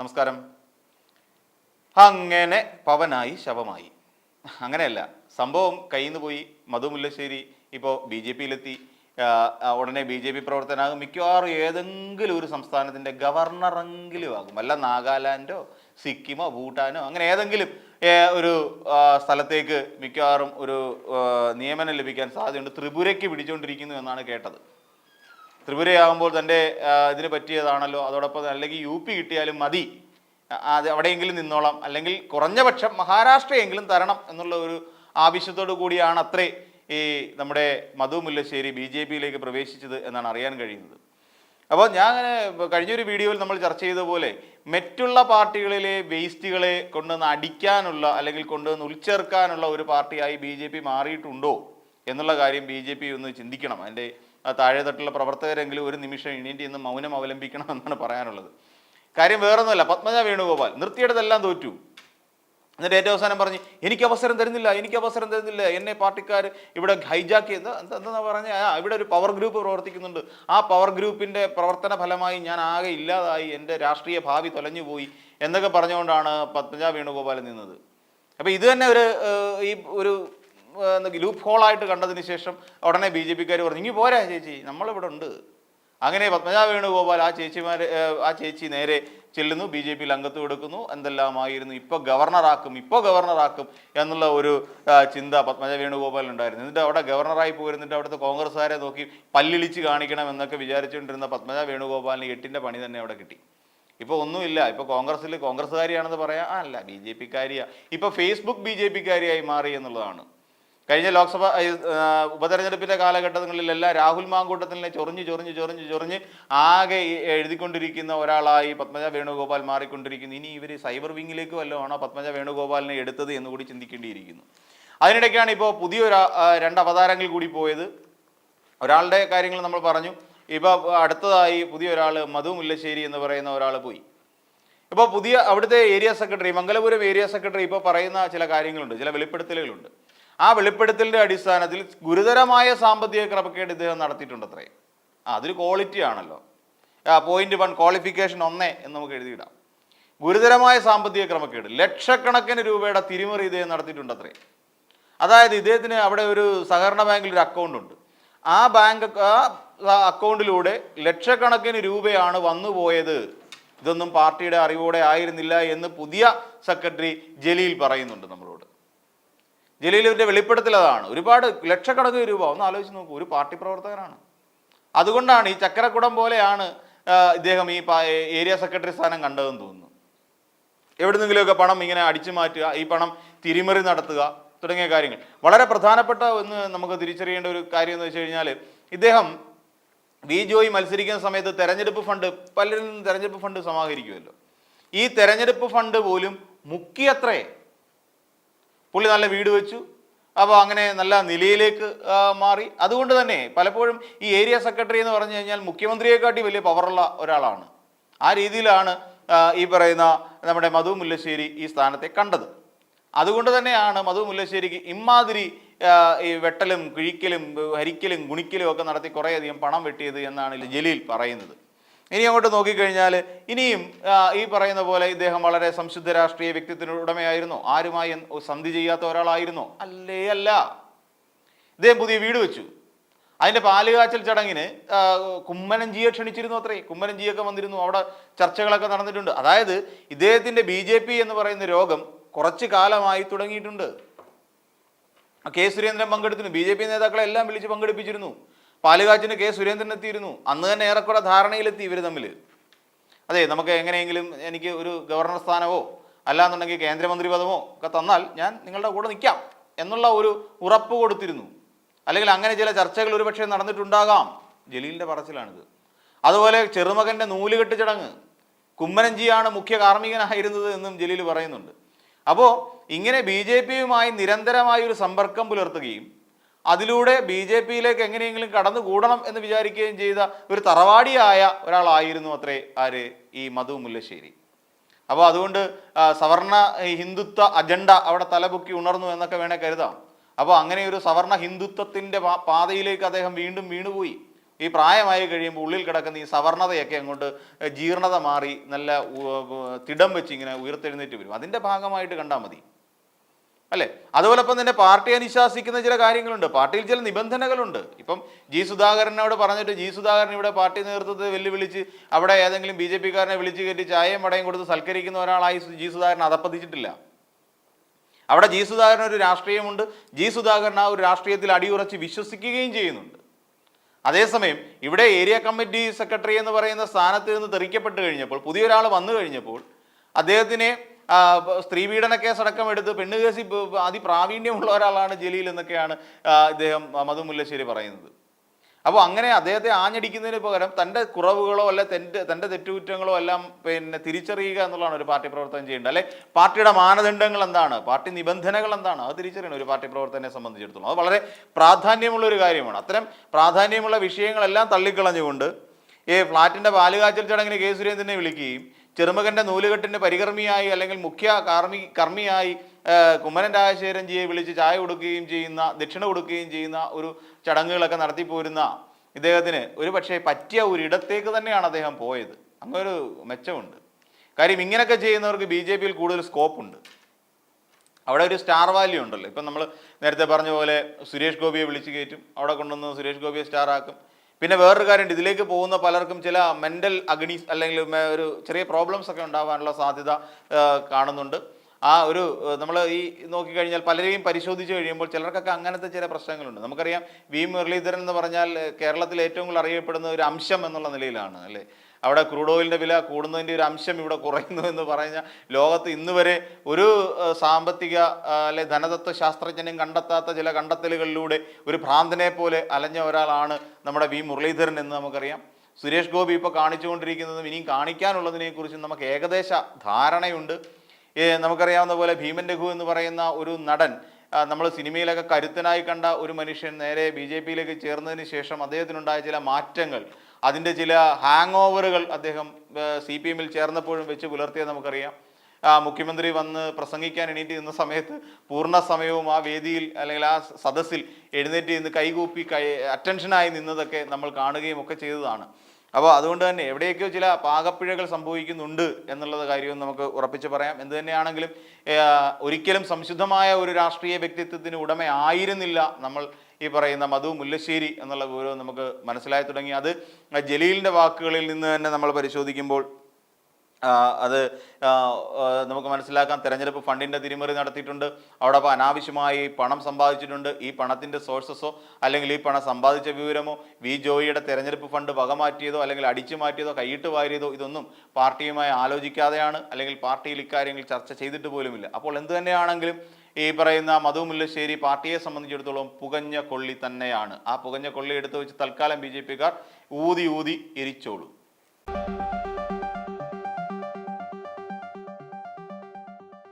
നമസ്കാരം. അങ്ങനെ പവനായി ശവമായി. അങ്ങനെയല്ല സംഭവം കയ്യിൽ പോയി മധു മുല്ലശ്ശേരി ഇപ്പോൾ ബി ജെ പിയിലെത്തി. ഉടനെ ബി ജെ പി പ്രവർത്തനാകും മിക്കവാറും ഏതെങ്കിലും ഒരു സംസ്ഥാനത്തിന്റെ ഗവർണറെങ്കിലും ആകും. അല്ല നാഗാലാൻഡോ സിക്കിമോ ഭൂട്ടാനോ അങ്ങനെ ഏതെങ്കിലും ഒരു സ്ഥലത്തേക്ക് മിക്കവാറും ഒരു നിയമനം ലഭിക്കാൻ സാധ്യതയുണ്ട്. ത്രിപുരയ്ക്ക് പിടിച്ചുകൊണ്ടിരിക്കുന്നു എന്നാണ് കേട്ടത്. ത്രിപുരയാകുമ്പോൾ തന്റെ ഇതിന് പറ്റിയതാണല്ലോ. അതോടൊപ്പം അല്ലെങ്കിൽ യു പി കിട്ടിയാലും മതി. അത് അവിടെയെങ്കിലും നിന്നോളാം. അല്ലെങ്കിൽ കുറഞ്ഞ പക്ഷം മഹാരാഷ്ട്രയെങ്കിലും തരണം എന്നുള്ള ഒരു ആവശ്യത്തോടു കൂടിയാണ് അത്രേ ഈ നമ്മുടെ മധു മുല്ലശ്ശേരി ബി ജെ പിയിലേക്ക് പ്രവേശിച്ചത് എന്നാണ് അറിയാൻ കഴിയുന്നത്. അപ്പോൾ ഞാൻ അങ്ങനെ കഴിഞ്ഞൊരു വീഡിയോയിൽ നമ്മൾ ചർച്ച ചെയ്ത പോലെ മറ്റുള്ള പാർട്ടികളിലെ വേസ്റ്റുകളെ കൊണ്ടുവന്ന് അടിക്കാനുള്ള അല്ലെങ്കിൽ കൊണ്ടുവന്ന് ഉൾച്ചേർക്കാനുള്ള ഒരു പാർട്ടിയായി ബി മാറിയിട്ടുണ്ടോ എന്നുള്ള കാര്യം ബി ഒന്ന് ചിന്തിക്കണം. അതിന്റെ ആ താഴെത്തട്ടുള്ള പ്രവർത്തകരെങ്കിലും ഒരു നിമിഷം എണീറ്റ് ഇന്ന് മൗനം അവലംബിക്കണം എന്നാണ് പറയാനുള്ളത്. കാര്യം വേറൊന്നുമല്ല പത്മജ വേണുഗോപാൽ നിർത്തിയെടുത്തെല്ലാം തോറ്റു. എന്നിട്ട് ഏറ്റവും അവസാനം പറഞ്ഞ് എനിക്ക് അവസരം തരുന്നില്ല എനിക്ക് അവസരം തരുന്നില്ല എന്നെ പാർട്ടിക്കാർ ഇവിടെ ഹൈജാക്ക് ചെയ്ത് എന്താ പറഞ്ഞ? ഇവിടെ ഒരു പവർ ഗ്രൂപ്പ് പ്രവർത്തിക്കുന്നുണ്ട്. ആ പവർ ഗ്രൂപ്പിന്റെ പ്രവർത്തന ഫലമായി ഞാൻ ആകെ ഇല്ലാതായി എന്റെ രാഷ്ട്രീയ ഭാവി തൊലഞ്ഞു പോയി എന്നൊക്കെ പറഞ്ഞുകൊണ്ടാണ് പത്മജ വേണുഗോപാൽ നിന്നത്. അപ്പോൾ ഇത് തന്നെ ഒരു ഈ ഒരു ലൂപ്പ് ഹോളായിട്ട് കണ്ടതിന് ശേഷം ഉടനെ ബി ജെ പിക്കാർ പറഞ്ഞു ഇനി പോരാ ചേച്ചി നമ്മളിവിടെ ഉണ്ട്. അങ്ങനെ പത്മജ വേണുഗോപാൽ ആ ചേച്ചിമാർ ആ ചേച്ചി നേരെ ചെല്ലുന്നു ബി ജെ പിയിൽ അംഗത്വം എടുക്കുന്നു. എന്തെല്ലാമായിരുന്നു ഇപ്പോൾ ഗവർണറാക്കും ഇപ്പോൾ ഗവർണറാക്കും എന്നുള്ള ഒരു ചിന്ത പത്മജ വേണുഗോപാൽ ഉണ്ടായിരുന്നു. എന്നിട്ട് അവിടെ ഗവർണറായി പോയിരുന്നിട്ട് അവിടുത്തെ കോൺഗ്രസ്സുകാരെ നോക്കി പല്ലിളിച്ച് കാണിക്കണം എന്നൊക്കെ വിചാരിച്ചുകൊണ്ടിരുന്ന പത്മജ വേണുഗോപാലിന് എട്ടിന്റെ പണി തന്നെ അവിടെ കിട്ടി. ഇപ്പോൾ ഒന്നുമില്ല ഇപ്പോൾ കോൺഗ്രസ്സിൽ കോൺഗ്രസ്സുകാരിയാണെന്ന് പറയാം. ആ, അല്ല ബി ജെ പിക്കാരിയാണ് ഇപ്പോൾ ഫേസ്ബുക്ക് ബി ജെ പിക്കാരിയായി മാറി എന്നുള്ളതാണ്. കഴിഞ്ഞ ലോക്സഭ ഉപതെരഞ്ഞെടുപ്പിന്റെ കാലഘട്ടങ്ങളിലെല്ലാം രാഹുൽ മാങ്കൂട്ടത്തിനെ ചൊറിഞ്ഞ് ചൊറിഞ്ഞ് ചൊറിഞ്ഞ് ചൊറിഞ്ഞ് ആകെ എഴുതിക്കൊണ്ടിരിക്കുന്ന ഒരാളായി പത്മജ വേണുഗോപാൽ മാറിക്കൊണ്ടിരിക്കുന്നു. ഇനി ഇവർ സൈബർ വിങ്ങിലേക്ക് വല്ലതും ആണോ പത്മജ വേണുഗോപാലിനെ എടുത്തത് എന്ന് കൂടി ചിന്തിക്കേണ്ടിയിരിക്കുന്നു. അതിനിടയ്ക്കാണ് ഇപ്പോൾ പുതിയൊരു രണ്ട് അവതാരങ്ങൾ കൂടി പോയത്. ഒരാളുടെ കാര്യങ്ങൾ നമ്മൾ പറഞ്ഞു. ഇപ്പോൾ അടുത്തതായി പുതിയ ഒരാൾ മധു മുല്ലശ്ശേരി എന്ന് പറയുന്ന ഒരാൾ പോയി. ഇപ്പോൾ പുതിയ അവിടുത്തെ area secretary Mangalapuram area secretary ഇപ്പോൾ പറയുന്ന ചില കാര്യങ്ങളുണ്ട് ചില വെളിപ്പെടുത്തലുകളുണ്ട്. ആ വെളിപ്പെടുത്തലിന്റെ അടിസ്ഥാനത്തിൽ ഗുരുതരമായ സാമ്പത്തിക ക്രമക്കേട് ഇദ്ദേഹം നടത്തിയിട്ടുണ്ട് അത്രേ ആ അതൊരു ക്വാളിറ്റി ആണല്ലോ. പോയിന്റ് വൺ ക്വാളിഫിക്കേഷൻ ഒന്നേ എന്ന് നമുക്ക് എഴുതിയിടാം. ഗുരുതരമായ സാമ്പത്തിക ക്രമക്കേട്. ലക്ഷക്കണക്കിന് രൂപയുടെ തിരിമറി ഇദ്ദേഹം നടത്തിയിട്ടുണ്ട് അത്രേ അതായത് ഇദ്ദേഹത്തിന് അവിടെ ഒരു സഹകരണ ബാങ്കിൽ ഒരു അക്കൗണ്ട് ഉണ്ട്. ആ ബാങ്ക് ആ അക്കൗണ്ടിലൂടെ ലക്ഷക്കണക്കിന് രൂപയാണ് വന്നുപോയത്. ഇതൊന്നും പാർട്ടിയുടെ അറിവോടെ ആയിരുന്നില്ല എന്ന് പുതിയ സെക്രട്ടറി ജലീൽ പറയുന്നുണ്ട് നമ്മളോട്. ജലീലിന്റെ വെളിപ്പെടുത്തൽ അതാണ്. ഒരുപാട് ലക്ഷക്കണക്കിന് രൂപ. ഒന്ന് ആലോചിച്ച് നോക്കൂ ഒരു പാർട്ടി പ്രവർത്തകനാണ്. അതുകൊണ്ടാണ് ഈ ചക്രക്കുടം പോലെയാണ് ഇദ്ദേഹം ഈ ഏരിയ സെക്രട്ടറി സ്ഥാനം കണ്ടതെന്ന് തോന്നുന്നു. എവിടുന്നെങ്കിലുമൊക്കെ പണം ഇങ്ങനെ അടിച്ചു മാറ്റുക ഈ പണം തിരിമറി നടത്തുക തുടങ്ങിയ കാര്യങ്ങൾ. വളരെ പ്രധാനപ്പെട്ട ഒന്ന് നമുക്ക് തിരിച്ചറിയേണ്ട ഒരു കാര്യം എന്ന് വെച്ച് കഴിഞ്ഞാൽ ഇദ്ദേഹം വി ജോയി മത്സരിക്കുന്ന സമയത്ത് തെരഞ്ഞെടുപ്പ് ഫണ്ട് പലരിൽ നിന്നും തെരഞ്ഞെടുപ്പ് ഫണ്ട് സമാഹരിക്കുമല്ലോ. ഈ തെരഞ്ഞെടുപ്പ് ഫണ്ട് പോലും മുക്കിയത്രേ പുള്ളി നല്ല വീട് വെച്ചു. അപ്പോൾ അങ്ങനെ നല്ല നിലയിലേക്ക് മാറി. അതുകൊണ്ട് തന്നെ പലപ്പോഴും ഈ ഏരിയ സെക്രട്ടറി എന്ന് പറഞ്ഞു കഴിഞ്ഞാൽ മുഖ്യമന്ത്രിയെക്കാട്ടി വലിയ പവറുള്ള ഒരാളാണ്. ആ രീതിയിലാണ് ഈ പറയുന്ന നമ്മുടെ മധു മുല്ലശ്ശേരി ഈ സ്ഥാനത്തെ കണ്ടത്. അതുകൊണ്ട് തന്നെയാണ് മധു മുല്ലശ്ശേരിക്ക് ഇമാതിരി ഈ വെട്ടലും കിഴിക്കലും ഹരിക്കലും ഗുണിക്കലും ഒക്കെ നടത്തി കുറേയധികം പണം വെട്ടിയത് എന്നാണ് ജലീൽ പറയുന്നത്. ഇനി അങ്ങോട്ട് നോക്കിക്കഴിഞ്ഞാൽ ഇനിയും ഈ പറയുന്ന പോലെ ഇദ്ദേഹം വളരെ സംശുദ്ധ രാഷ്ട്രീയ വ്യക്തിത്വത്തിന് ഉടമയായിരുന്നോ. ആരുമായി സന്ധി ചെയ്യാത്ത ഒരാളായിരുന്നു. അല്ലേ അല്ല. ഇദ്ദേഹം പുതിയ വീട് വെച്ചു. അതിന്റെ പാലുകാച്ചൽ ചടങ്ങിന് കുമ്മനഞ്ചിയെ ക്ഷണിച്ചിരുന്നു അത്രേ. കുമ്മനഞ്ചിയൊക്കെ വന്നിരുന്നു. അവിടെ ചർച്ചകളൊക്കെ നടന്നിട്ടുണ്ട്. അതായത് ഇദ്ദേഹത്തിന്റെ ബി ജെ പി എന്ന് പറയുന്ന രോഗം കുറച്ച് കാലമായി തുടങ്ങിയിട്ടുണ്ട്. കെ സുരേന്ദ്രൻ പങ്കെടുത്തിരുന്നു. ബി ജെ പി നേതാക്കളെ എല്ലാം വിളിച്ച് പങ്കെടുപ്പിച്ചിരുന്നു. പാലുകാച്ചിന് കെ സുരേന്ദ്രൻ എത്തിയിരുന്നു. അന്ന് തന്നെ ഏറെക്കുറെ ധാരണയിലെത്തി ഇവർ തമ്മിൽ അതെ നമുക്ക് എങ്ങനെയെങ്കിലും എനിക്ക് ഒരു ഗവർണർ സ്ഥാനമോ അല്ലാന്നുണ്ടെങ്കിൽ കേന്ദ്രമന്ത്രി പദമോ ഒക്കെ തന്നാൽ ഞാൻ നിങ്ങളുടെ കൂടെ നിൽക്കാം എന്നുള്ള ഒരു ഉറപ്പ് കൊടുത്തിരുന്നു. അല്ലെങ്കിൽ അങ്ങനെ ചില ചർച്ചകൾ ഒരുപക്ഷെ നടന്നിട്ടുണ്ടാകാം. ജലീലിന്റെ പറച്ചിലാണിത്. അതുപോലെ ചെറുമകന്റെ നൂലുകെട്ട് ചടങ്ങ്. കുമ്മനഞ്ചിയാണ് മുഖ്യ കാർമ്മികനായിരുന്നത് എന്നും ജലീൽ പറയുന്നുണ്ട്. അപ്പോൾ ഇങ്ങനെ ബി ജെ പിയുമായി നിരന്തരമായ ഒരു സമ്പർക്കം പുലർത്തുകയും അതിലൂടെ ബി ജെ പിയിലേക്ക് എങ്ങനെയെങ്കിലും കടന്നുകൂടണം എന്ന് വിചാരിക്കുകയും ചെയ്ത ഒരു തറവാടിയായ ഒരാളായിരുന്നു അത്രേ ആര് ഈ മധു മുല്ലശ്ശേരി. അപ്പോൾ അതുകൊണ്ട് സവർണ ഹിന്ദുത്വ അജണ്ട അവിടെ തലപൊക്കി ഉണർന്നു എന്നൊക്കെ വേണേൽ കരുതാം. അപ്പോൾ അങ്ങനെ ഒരു സവർണ ഹിന്ദുത്വത്തിന്റെ പാതയിലേക്ക് അദ്ദേഹം വീണ്ടും വീണുപോയി. ഈ പ്രായമായി കഴിയുമ്പോൾ ഉള്ളിൽ കിടക്കുന്ന ഈ സവർണതയൊക്കെ അങ്ങോട്ട് ജീർണത മാറി നല്ല തിടം വെച്ച് ഇങ്ങനെ ഉയർത്തെഴുന്നേറ്റ് വരും. അതിന്റെ ഭാഗമായിട്ട് കണ്ടാൽ മതി. അല്ലേ? അതുപോലൊപ്പം തന്നെ പാർട്ടി അനുശാസിക്കുന്ന ചില കാര്യങ്ങളുണ്ട്. പാർട്ടിയിൽ ചില നിബന്ധനകളുണ്ട്. ഇപ്പം ജി സുധാകരനോട് പറഞ്ഞിട്ട് ജി സുധാകരൻ ഇവിടെ പാർട്ടി നേതൃത്വത്തെ വെല്ലുവിളിച്ച് അവിടെ ഏതെങ്കിലും ബി ജെ പിക്കാരനെ വിളിച്ചു കയറ്റി ചായയും വടയും കൊടുത്ത് സൽക്കരിക്കുന്ന ഒരാളായി ജി സുധാകരൻ അതപ്പതിച്ചിട്ടില്ല. അവിടെ ജി സുധാകരൻ ഒരു രാഷ്ട്രീയമുണ്ട്. ജി സുധാകരൻ ആ ഒരു രാഷ്ട്രീയത്തിൽ അടിയുറച്ച് വിശ്വസിക്കുകയും ചെയ്യുന്നുണ്ട്. അതേസമയം ഇവിടെ ഏരിയ കമ്മിറ്റി സെക്രട്ടറി എന്ന് പറയുന്ന സ്ഥാനത്ത് നിന്ന് തെറിക്കപ്പെട്ട് കഴിഞ്ഞപ്പോൾ പുതിയൊരാൾ വന്നു കഴിഞ്ഞപ്പോൾ അദ്ദേഹത്തിനെ ആ, പീഡന സ്ത്രീപീഡന കേസ് അടക്കം എടുത്ത് പെണ്ണുകേസി അതിപ്രാവീണ്യമുള്ള ഒരാളാണ് ജലീൽ എന്നൊക്കെയാണ് ഇദ്ദേഹം മധു മുല്ലശ്ശേരി പറയുന്നത്. അപ്പോൾ അങ്ങനെ അദ്ദേഹത്തെ ആഞ്ഞടിക്കുന്നതിന് പകരം തന്റെ കുറവുകളോ അല്ലെ തന്റെ തന്റെ തെറ്റുകുറ്റങ്ങളോ എല്ലാം പിന്നെ തിരിച്ചറിയുക എന്നുള്ളതാണ് ഒരു പാർട്ടി പ്രവർത്തനം ചെയ്യേണ്ടത്. അല്ലെ പാർട്ടിയുടെ മാനദണ്ഡങ്ങൾ എന്താണ്? പാർട്ടി നിബന്ധനകൾ എന്താണ്? അത് തിരിച്ചറിയണം ഒരു പാർട്ടി പ്രവർത്തനെ സംബന്ധിച്ചിടത്തോളം. അത് വളരെ പ്രാധാന്യമുള്ള ഒരു കാര്യമാണ്. അത്തരം പ്രാധാന്യമുള്ള വിഷയങ്ങളെല്ലാം തള്ളിക്കളഞ്ഞുകൊണ്ട് ഈ ഫ്ളാറ്റിന്റെ പാലുകാച്ചൽ ചടങ്ങിന് കെ സുരേന്ദ്രനെ വിളിക്കുകയും ചെറുമകന്റെ നൂലുകെട്ടിന്റെ പരികർമ്മിയായി അല്ലെങ്കിൽ മുഖ്യ കാർമി കർമ്മിയായി കുമ്മനൻ കുമ്മനം രാജശേഖരൻജിയെ വിളിച്ച് ചായ കൊടുക്കുകയും ചെയ്യുന്ന ദക്ഷിണ കൊടുക്കുകയും ചെയ്യുന്ന ഒരു ചടങ്ങുകളൊക്കെ നടത്തിപ്പോരുന്ന ഇദ്ദേഹത്തിന് ഒരു പക്ഷേ പറ്റിയ ഒരിടത്തേക്ക് തന്നെയാണ് അദ്ദേഹം പോയത്. അങ്ങൊരു മെച്ചമുണ്ട്. കാര്യം ഇങ്ങനെയൊക്കെ ചെയ്യുന്നവർക്ക് ബി ജെ പിയിൽ കൂടുതൽ സ്കോപ്പുണ്ട്. അവിടെ ഒരു സ്റ്റാർ വാല്യൂ ഉണ്ടല്ലോ. ഇപ്പം നമ്മൾ നേരത്തെ പറഞ്ഞ പോലെ സുരേഷ് ഗോപിയെ വിളിച്ച് കയറ്റും. അവിടെ കൊണ്ടുവന്ന് സുരേഷ് ഗോപിയെ സ്റ്റാർ ആക്കും പിന്നെ വേറൊരു കാര്യം ഇതിലേക്ക് പോകുന്ന പലർക്കും ചില മെന്റൽ അഗ്നീസ് അല്ലെങ്കിൽ ഒരു ചെറിയ പ്രോബ്ലംസ് ഒക്കെ ഉണ്ടാവാനുള്ള സാധ്യത കാണുന്നുണ്ട്. ആ ഒരു നമ്മൾ ഈ നോക്കിക്കഴിഞ്ഞാൽ പലരെയും പരിശോധിച്ച് കഴിയുമ്പോൾ ചിലർക്കൊക്കെ അങ്ങനത്തെ ചില പ്രശ്നങ്ങളുണ്ട്. നമുക്കറിയാം വി മുരളീധരൻ എന്ന് പറഞ്ഞാൽ കേരളത്തിൽ ഏറ്റവും കൂടുതൽ അറിയപ്പെടുന്ന ഒരു അംശം എന്നുള്ള നിലയിലാണ് അല്ലേ? അവിടെ ക്രൂഡ് ഓയിലിന്റെ വില കൂടുന്നതിന്റെ ഒരു അംശം ഇവിടെ കുറയുന്നു എന്ന് പറഞ്ഞാൽ ലോകത്ത് ഇന്ന് വരെ ഒരു സാമ്പത്തിക അല്ലെ ധനതത്വ ശാസ്ത്രജ്ഞനും കണ്ടെത്താത്ത ചില കണ്ടെത്തലുകളിലൂടെ ഒരു ഭ്രാന്തനെ പോലെ അലഞ്ഞ ഒരാളാണ് നമ്മുടെ വി മുരളീധരൻ എന്ന് നമുക്കറിയാം. സുരേഷ് ഗോപി ഇപ്പോൾ കാണിച്ചുകൊണ്ടിരിക്കുന്നതും ഇനിയും കാണിക്കാനുള്ളതിനെ കുറിച്ചും നമുക്ക് ഏകദേശ ധാരണയുണ്ട്. നമുക്കറിയാവുന്ന പോലെ ഭീമൻ രഘു എന്ന് പറയുന്ന ഒരു നടൻ നമ്മൾ സിനിമയിലൊക്കെ കരുത്തനായി കണ്ട ഒരു മനുഷ്യൻ നേരെ ബി ജെ പിയിലേക്ക് ചേർന്നതിന് ശേഷം അദ്ദേഹത്തിനുണ്ടായ ചില മാറ്റങ്ങൾ അതിന്റെ ചില ഹാങ് ഓവറുകൾ അദ്ദേഹം സി പി എമ്മിൽ ചേർന്നപ്പോഴും വെച്ച് പുലർത്തിയത് നമുക്കറിയാം. മുഖ്യമന്ത്രി വന്ന് പ്രസംഗിക്കാൻ എണീറ്റ് നിന്ന സമയത്ത് പൂർണ സമയവും ആ വേദിയിൽ അല്ലെങ്കിൽ ആ സദസ്സിൽ എഴുന്നേറ്റ് നിന്ന് കൈകൂപ്പി കൈ അറ്റൻഷനായി നിന്നതൊക്കെ നമ്മൾ കാണുകയും ഒക്കെ ചെയ്തതാണ്. അപ്പോൾ അതുകൊണ്ട് തന്നെ എവിടെയൊക്കെയോ ചില പാകപ്പിഴകൾ സംഭവിക്കുന്നുണ്ട് എന്നുള്ളത് കാര്യവും നമുക്ക് ഉറപ്പിച്ച് പറയാം. എന്ത് തന്നെയാണെങ്കിലും ഒരിക്കലും സംശുദ്ധമായ ഒരു രാഷ്ട്രീയ വ്യക്തിത്വത്തിന് ഉടമയായിരുന്നില്ല നമ്മൾ ഈ പറയുന്ന മധു മുല്ലശ്ശേരി എന്നുള്ള ഗൗരവം നമുക്ക് മനസ്സിലായി തുടങ്ങി. അത് ജലീലിന്റെ വാക്കുകളിൽ നിന്ന് തന്നെ നമ്മൾ പരിശോധിക്കുമ്പോൾ അത് നമുക്ക് മനസ്സിലാക്കാം. തെരഞ്ഞെടുപ്പ് ഫണ്ടിന്റെ തിരിമറി നടത്തിയിട്ടുണ്ട്. അവിടെ അപ്പോൾ അനാവശ്യമായി പണം സമ്പാദിച്ചിട്ടുണ്ട്. ഈ പണത്തിന്റെ സോഴ്സസോ അല്ലെങ്കിൽ ഈ പണം സമ്പാദിച്ച വിവരമോ വി ജോയിയുടെ തെരഞ്ഞെടുപ്പ് ഫണ്ട് വകമാറ്റിയതോ അല്ലെങ്കിൽ അടിച്ചു മാറ്റിയതോ കൈയിട്ട് വാരിയതോ ഇതൊന്നും പാർട്ടിയുമായി ആലോചിക്കാതെയാണ് അല്ലെങ്കിൽ പാർട്ടിയിൽ ഇക്കാര്യങ്ങൾ ചർച്ച ചെയ്തിട്ട് പോലുമില്ല. അപ്പോൾ എന്ത് തന്നെയാണെങ്കിലും ഈ പറയുന്ന മധു മുല്ലശ്ശേരി പാർട്ടിയെ സംബന്ധിച്ചിടത്തോളം പുകഞ്ഞ കൊള്ളി തന്നെയാണ്. ആ പുകഞ്ഞ കൊള്ളി എടുത്തു വെച്ച് തൽക്കാലം ബി ജെ പിക്കാർ ഊതി ഊതി എരിച്ചോളൂ